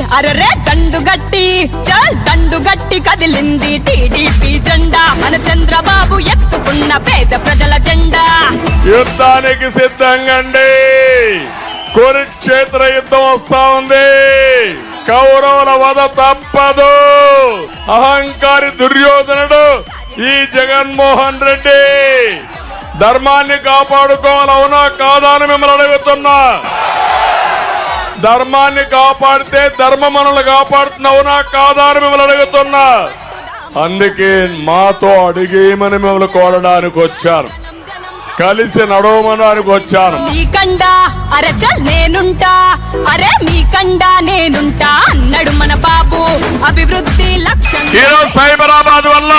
అరరే దండు గట్టి చల్ దండు గట్టి కదిలింది టీడీపీ జెండా. మన చంద్రబాబు ఎత్తుకున్న పేద ప్రజల జెండా. యుద్ధానికి సిద్ధంగండి. కురుక్షేత్ర యుద్ధం వస్తా ఉంది. కౌరవుల వద తప్పదు. అహంకారి దుర్యోధనుడు ఈ జగన్మోహన్ రెడ్డి. ధర్మాన్ని కాపాడుకోవాలవునా కాదా అని మిమ్మల్ని అడుగుతున్నా. ధర్మాన్ని కాపాడితే ధర్మ మనల్ని కాపాడుతున్నా అవునా కాదా అని మిమ్మల్ని అడుగుతున్నా. అందుకే మాతో అడిగేయమని మిమ్మల్ని కోరడానికి వచ్చారు కలిసి నడవమనడానికి వచ్చాను. మీకండా అరే చల్ నేనుంటా. అరే మీకండా నేనుంటా అన్నాడు మన బాబు. అభివృద్ధి లక్ష్యం. ఈరోజు సైబరాబాద్ వల్ల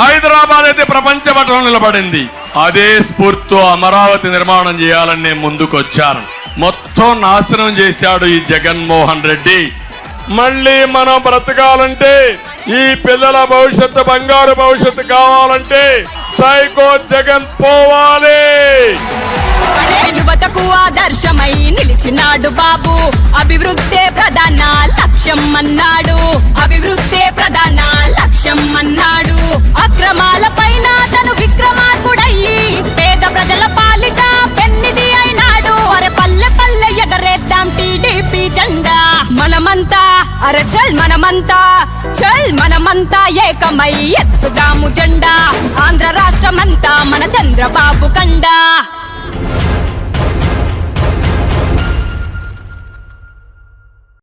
హైదరాబాద్ అయితే ప్రపంచ పటంలో నిలబడింది. అదే స్ఫూర్తితో అమరావతి నిర్మాణం చేయాలని నేను ముందుకొచ్చాను. మొత్తం నాశనం చేశాడు ఈ జగన్మోహన్ రెడ్డి. మళ్ళీ మనం బ్రతకాలంటే ఈ పిల్లల భవిష్యత్తు బంగారు భవిష్యత్తు కావాలంటే సైకో జగన్ పోవాలి. యువతకు ఆదర్శమై నిలిచినాడు బాబు. అభివృద్ధే ప్రధాన లక్ష్యం అన్నాడు. అభివృద్ధే మనమంతా. అరే చల్ మనమంతా. చల్ మనమంతా ఏకమై ఎత్తుదాము జెండా. ఆంధ్ర రాష్ట్రమంతా మన చంద్రబాబు కండా.